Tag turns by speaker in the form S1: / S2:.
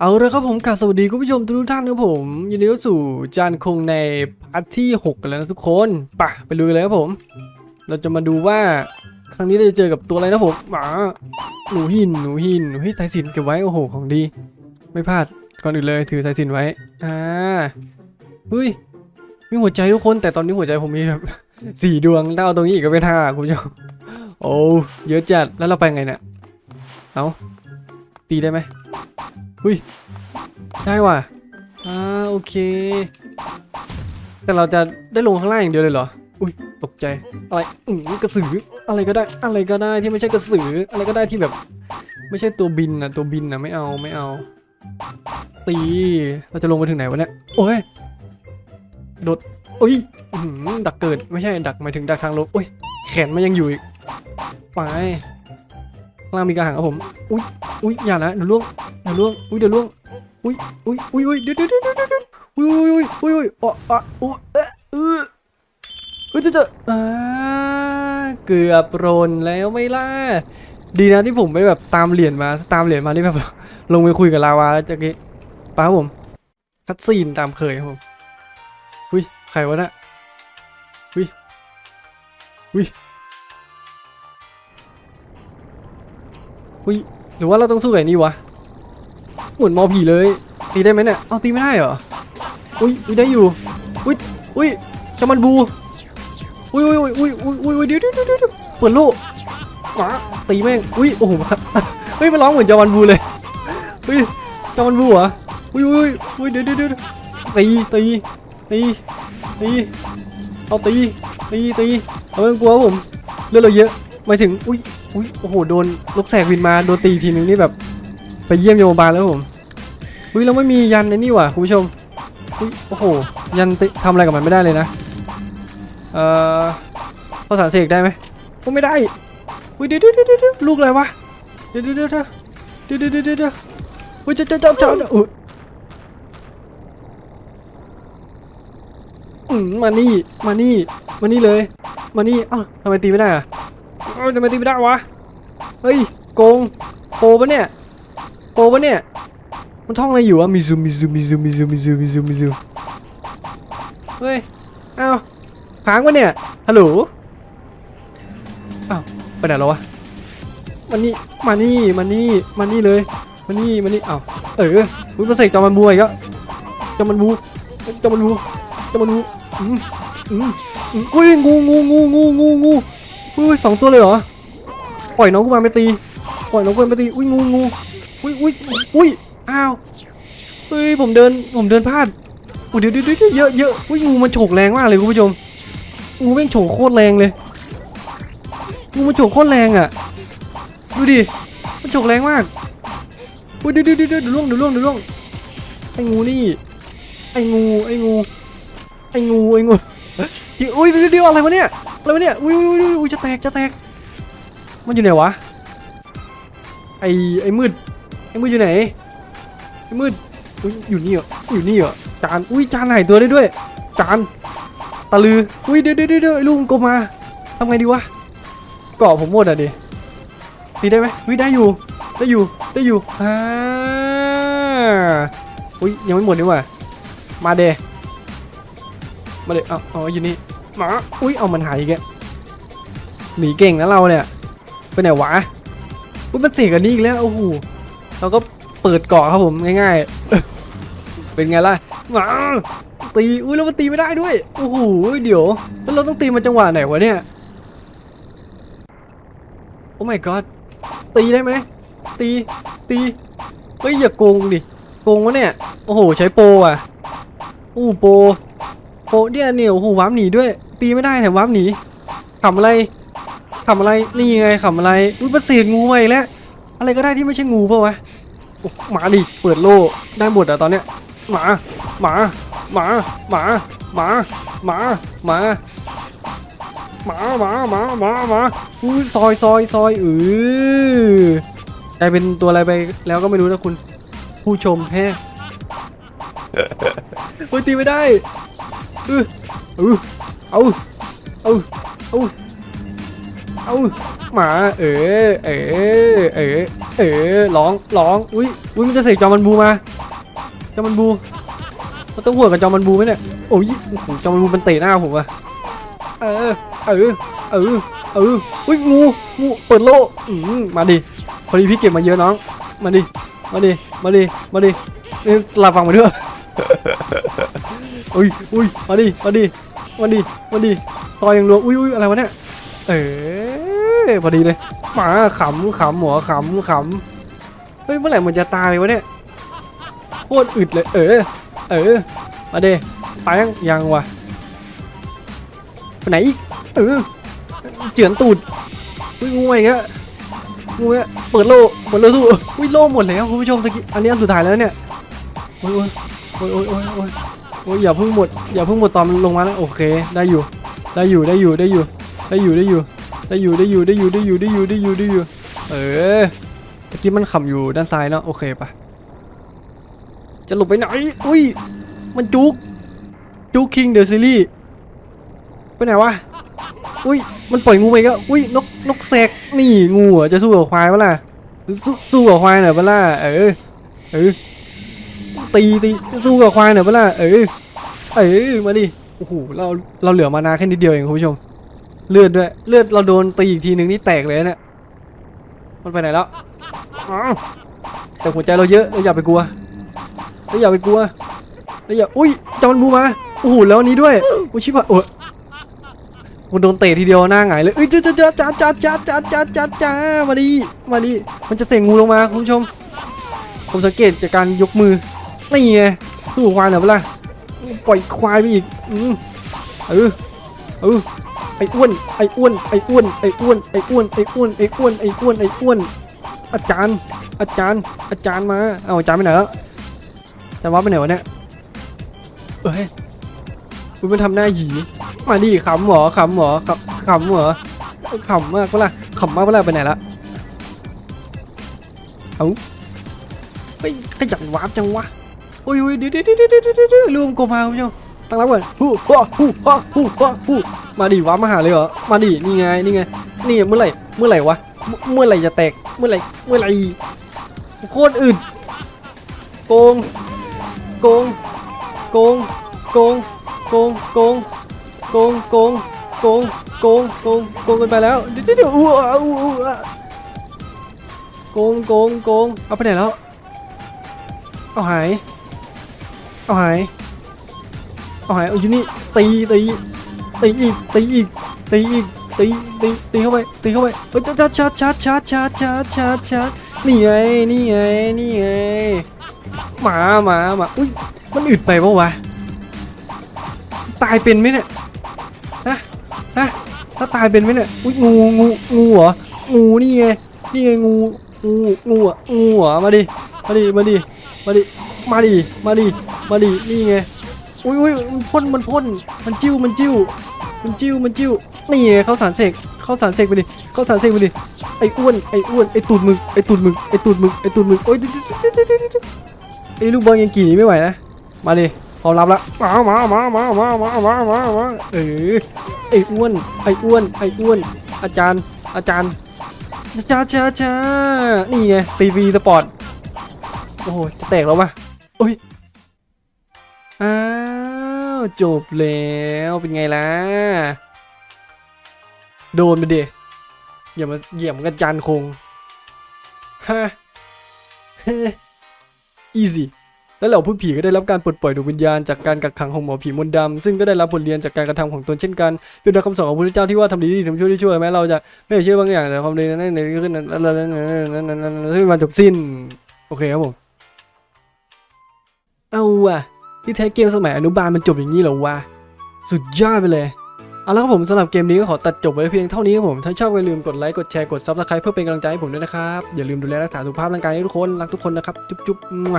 S1: เอาละครับผมกาสวัสดีคุณผู้ชมทุกท่านครับผมยินดีต้อนรับสู่จานคงในพาร์ทที่ 6 กันแล้วนะทุกคนป่ะไปลุยกันเลยครับผม เราจะมาดูว่าครั้งนี้เราจะเจอกับตัวอะไรนะผมหมาหนูหินหนูหินหนูหินสายสินเก็บไว้โอ้โหของดี ไม่พลาดก่อนอื่นเลยถือสายสินไว้อ่าเฮ้ยมีหัวใจทุกคน แต่ตอนนี้หัวใจผมมีแบบสี่ดวงถ้าเอาตรงนี้อีกก็เป็นห้าคุณผู้ชมโอ้เยอะจัดแล้วเราไปไงเนี่ยเอาตีได้ไหม ได้ว่ะ อ่า โอเค แต่เราจะได้ลงข้างล่างอย่างเดียวเลยเหรอ อุ้ย ตกใจ อะไรอืมกระสือ อะไรก็ได้ อะไรก็ได้ที่ไม่ใช่กระสือ อะไรก็ได้ที่แบบ ไม่ใช่ตัวบินนะตัวบินนะไม่เอา ไม่เอา ตี เราจะลงไปถึงไหนวะเนี่ย โอ้ย โดดอุ้ยดักเกิด ไม่ใช่ ดักหมายถึงดักทางลบอุ้ย แขนมันยังอยู่อีก ไป ล่างมีกระหังครับผม อุ้ยอุ้ยอย่านะเดี๋ยวล่วงเดี๋ยวล่วง อุ้ยเดี๋ยวล่วง อุ้ยอุ้ยอุ้ยอุ้ยเดี๋ยวเดี๋ยวเดี๋ยวเดี๋ยวเดี๋ยวอุ้ยอุ้ยอุ้ยอุ้ยอ๋ออ๋ออุ้ยเออเออเฮ้ยเจะเจะอ่าเกือบโรนแล้วไม่ล่ะ ดีนะที่ผมไม่แบบตามเหรียญมา ตามเหรียญมานี่แบบลงไปคุยกับลาวาจะกี้ป้าผม คัดซีนตามเคยครับผม อุ้ย ใครวะน่ะอุ้ยอุ้ย อุ้ยหรือว่าเราต้องสู้กับไอ้นี่วะเหมือนมอผีเลย ตีได้ไหมเนี่ยเอาตีไม่ได้เหรออุ้ยอุ้ยได้อยู่อุ้ยอุ้ยจามันบูอุ้ยอุ้ยอุ้ยอุ้ยอุ้ยอุ้ยเดี๋ยวเดี๋ยวเดี๋ยวเดี๋ยวเปิดล่หมาตีแม่งอุ้ยโอ้โหเฮ้ยมันร้องเหมือนจามันบูเลยเฮ้ยจามันบูเหรออุ้ยอุ้ยอุ้ยเดี๋ยวเดี๋ยวเดี๋ยวตีตีตีตีเอาตีตีตีเอาไม่ต้องกลัวผมเลือดเราเยอะหมายถึงอุ้ย อุ้ยโอ้โหโดนลูกแสกวินมาโดนตีทีนึงนี่แบบไปเยี่ยมโยบาลแล้วผมอุ้ยเราไม่มียันในนี่วะคุณผู้ชมอุ้ยโอ้โหยันทำอะไรกับมันไม่ได้เลยนะเอ่อภาษาเสกได้ไหมก็ไม่ได้อุ้ยเดือดเดือดเดี๋ยลูกอะไรวะเดี๋ยวเดี๋ยวเดี๋ยวเดี๋ยวเดี๋ยวเดี๋ยวอุ้ยเจ้าเจ้าเจ้าเจ้าอุ้ยมานี่มานี่มานี่เลย มานี่อ้าวทำไมตีไม่ได้อะ อ้าทำไมตีไม่ได้วะ เฮ้ยโกงโปปะเนี่ยโปปะเนี่ย มันท่องอะไรอยู่วะมิซูมิซูมิซูมิซูมิซูมิซูมิซูเฮ้ยอ้าวค้างวะเนี่ยฮัลโหลอ้าวไปไหนแล้ววะมานี่มานี่มานี่มานี่เลยมานี่มานี่อ้าวเอออุ้ยมันเสกจอมันบูอีกแล้วจอมันบูจอมันบูจอมันบูอืมอืมอืมอุ้ยงูงูงูงูงูงู อุ้ยสองตัวเลยเหรอ ปล่อยน้องกูมาไม่ตี ปล่อยน้องกูมาไม่ตี อุ้ยงูงูอุ้ยอุ้ยอุ้ยอ้าวเฮ้ยผมเดินผมเดินพลาดอุ้ยเดี๋ยวเดี๋ยวเดี๋ยวเยอะเยอะอุ้ยงูมันโฉกแรงมากเลยคุณผู้ชม งูแม่งโฉกโคตรแรงเลย งูมันโฉกโคตรแรงอะ ดูดิ มันโฉกแรงมากอุ้ยเดี๋ยวเดี๋ยวเดี๋ยวเดี๋ยวล่วงเดี๋ยวล่วงเดี๋ยวล่วง ไอ้งูนี่ ไอ้งู ไอ้งู ไอ้งู ไอ้งูจริงอุ้ยเดี๋ยวเดี๋ยวอะไรวะเนี่ย อะไรวเนี่ยอุ้ยอุ้ยอุ้ยจะแตกจะแตก มันอยู่ไหนวะ ไอ้ไอ้มืด ไอ้มืดอยู่ไหน ไอ้มืดอุ๊ยอยู่นี่เหรออยู่นี่เหรอจาน อุ้ยจานหายตัวได้ด้วย จาน ตะลือ อุ้ยเดี๋ยวเดี๋ยวเดี๋ยวไอลุงกบมาทำไงดีวะเกาะผมหมดอะดิตีได้ไหมอุ้ยได้อยู่ ได้อยู่ ได้อยู่อ่าอุ้ยยังไม่หมดนี่หว่ามาเดมาเดเอาเอาอยู่นี่ หมาอุ้ยเอามันหายอีกแกหนีเก่งนะเราเนี่ยไปไหนวะอุ้ยมันเสกอันนี้อีกแล้วโอ้โหเราก็เปิดเกาะครับผมง่ายๆ เป็นไงล่ะมาตีอุ้ยแล้วมันตีไม่ได้ด้วยโอ้โหเดี๋ยวแล้วเราต้องตีมันจังหวะไหนวะเนี่ยโอ้ my god ตีได้ไหมตีตีเฮ้ยอย่าโกงดิโกงวะเนี่ยโอ้โหใช้โปอะอู้โปโปเนี่ยเนี่ยโอ้โหว้ามหนีด้วย ตีไม่ได้แถมว้ามหนีขำอะไรขำอะไรนี่ไงขำอะไรอุ้ยมันเสียงูมาอีกแล้วอะไรก็ได้ที่ไม่ใช่งูเปล่าวะโอ้หมาดิเปิดโล่ได้หมดอะตอนเนี้ยหมาหมาหมาหมาหมาหมาหมาหมาหมาหมาหมาหมาอุ้ยซอยซอยซอยเออกลายเป็นตัวอะไรไปแล้วก็ไม่รู้นะคุณ ผู้ชมแฮะเฮ้ยตีไม่ได้เออเออ เอาเอาเอาเอาหมาเออเออเออเออร้องร้องอุ้ยอุ้ยมันจะเสกจอมันบูมาจอมันบูมันต้องหัวกับจอมันบูไหมเนี่ยโอ้ยจอมันบูมันเตะหน้าผมอะเออเออเออเอออุ้ยงูงูเปิดโลอืมมาดิพอดีพี่เก็บมาเยอะน้องมาดิมาดิมาดิมาดินี่สลับฟังมาด้วยอุ้ยอุ้ยมาดิมาดิ มาดิมาดิซอยยังรัวอุ้ยอุ้ยอะไรวะเนี่ยเออพอดีเลยหมาขำขำหมอขำขำเฮ้ยเมื่อไหร่มันจะตายวะเนี่ยโคตรอึดเลย เออ เออมาเดไปยังยังวะไปไหนอีกเออเจือนตูดอุ้ยงูอีกอะงูอะเปิดโลเปิดโลสู้อุ้ยโลหมดแล้วคุณผู้ชมตะกี้อันนี้อันสุดท้ายแล้วเนี่ยโอ้ยโอ้ยโอ้ยโอ้ย อ้ยอย่าเพิ่งหมดอย่าเพิ่งหมดตอนมันลงมานะโอเค ได้อยู่ ได้อยู่ได้อยู่ได้อยู่ ได้อยู่ได้อยู่ได้อยู่ได้อยู่ได้อยู่ได้อยู่ได้อยู่ได้อยู่ได้อยู่ เออเมื่อกี้มันขำอยู่ด้านซ้ายเนาะโอเคปะจะหลบไปไหนอุ้ยมันจุกจุกคิงเดอะซีรีส์ไปไหนวะอุ้ยมันปล่อยงูไปก็อุ้ยนกนกแสกนี่งูเหรอจะสู้กับควายปะล่ะสู้สู้กับควายหน่อยปะล่ะเออเออ ตีตีสู้กับควายหน่อยปะล่ะเออเออมาดิโอ้โหเราเราเหลือมานาแค่นิดเดียวเองคุณผู้ชม เลือดด้วยเลือดเราโดนตีอีกทีหนึ่งนี่แตกเลยนะเนี่ยมันไปไหนแล้วแต่หัวใจเราเยอะเราอย่าไปกลัวเราอย่าไปกลัวเราอย่าอุ้ยจามันบูมาโอ้โหแล้วนี้ด้วยอุ้ยชิบหายโอ้ยมันโดนเตะทีเดียวหน้าหงายเลยเอ้ยจ้าจ้าจ้าจ้าจ้าจ้าจ้าจ้าจ้ามาดิมาดิมันจะเตะงูลงมาคุณผู้ชม ผมสังเกตจากการยกมือ นี่ไง สู้ควายเหน่อเปล่าปล่อยควายไปอีก อืมเออเออไอ้อ้วน ไอ้อ้วน ไอ้อ้วน ไอ้อ้วน ไอ้อ้วน ไอ้อ้วน ไอ้อ้วน ไอ้อ้วน ไอ้อ้วน อาจารย์ อาจารย์ อาจารย์มา เอาอาจารย์ไปไหนแล้วอาจารย์ว่าไปไหนวะเนี่ย เอ้ยคุณมันทำหน้าหยี มาดิขำหรอขำหรอขำขำหรอขำมากเปล่าขำมากเปล่าไปไหนละ เอา ไปขยันวาร์ปจังวะโอ้ยโอ้ยเดี๋ยวเดี๋ยวเดี๋ยวเดี๋ยวเดี๋ยวเดี๋ยวรวมกมาคุณผู้ชมตั้งรับก่อนฮู้ฮู้ฮู้ฮู้ฮู้ฮู้มาดิวะมาหาเลยเหรอมาดินี่ไงนี่ไงนี่เมื่อไหร่เมื่อไหร่วะเมื่อไหร่จะแตกเมื่อไหร่เมื่อไหร่โคตรอึดโกงโกงโกงโกงโกงโกงโกงโกงโกงโกงโกงโกงกันไปแล้วเดี๋ยวเดี๋ยวอู้อู้อู้อะโกงโกงโกงเอาไปไหนแล้ว เอาหาย เอาหาย เอาหายเอาอยู่นี่ตีตีตีอีกตีอีกตีอีกตีตีตีเข้าไปตีเข้าไปเฮ้ยชาร์จชาร์จชาร์จชาร์จชาร์จชาร์จชาร์จนี่ไงนี่ไงนี่ไงหมาหมาหมาอุ้ยมันอึดไปปะวะตายเป็นไหมเนี่ยฮะฮะถ้าตายเป็นไหมเนี่ยอุ้ยงูงูงูเหรองูนี่ไงนี่ไงงูงูงูอะงูเหรอมาดิมาดิมาดิ มาดิ มาดิ มาดิ มาดิ นี่ไง อุ้ยอุ้ยมันพ่น มันพ่น มันจิ้ว มันจิ้ว มันจิ้ว มันจิ้ว นี่ไงเขาสารเสกเขาสารเสกไปดิเขาสารเสกไปดิ ไอ้อ้วน ไอ้อ้วน ไอ้ตูดมึกไอ้ตูดมึกไอ้ตูดมึกไอ้ตูดมึกโอ้ยไอ้ลูกบอลยังกี่นี้ไม่ไหวนะ มาดิพร้อมรับละมามามามามามามามามาเออไอ้อ้วน ไอ้อ้วน ไอ้อ้วน อาจารย์ อาจารย์ช้าช้าช้านี่ไงตีวีสปอร์ต อ้โหจะแตกแล้ววะโอ้ยอ้าวจบแล้วเป็นไงล่ะ โดนไปเดิอย่ามาเหยี่ยมกันจานคงฮะอีซี่แล้วเหล่าผู้ผีก็ได้รับการปลดปล่อยดวงวิญญาณจากการกักขังของหมอผีมนต์ดำซึ่งก็ได้รับบทเรียนจากการกระทำของตนเช่นกันเป็นดังคำสอนของพระเจ้าที่ว่าทำดีดีทำชั่วที่ชั่วแม้เราจะไม่เชื่อบางอย่างแต่ความดีนั้นในขึ้นนั้นนั้นนั้นนั้นนั้นนั้นซึ่งมันจบสิ้น โอเคครับผมเอา ว่ะที่แท้เกมสมัยอนุบาลมันจบอย่างนี้เหรอวะสุดยอดไปเลยเอาละครับผมสำหรับเกมนี้ก็ขอตัดจบไว้เพียงเท่านี้ครับผม ถ้าชอบอย่าลืมกดไลค์กดแชร์กดซับสไครป์เพื่อเป็นกำลังใจให้ผมด้วยนะครับ อย่าลืมดูแลรักษาสุขภาพร่างกายให้ทุกคน รักทุกคนนะครับ จุ๊บๆมั่ว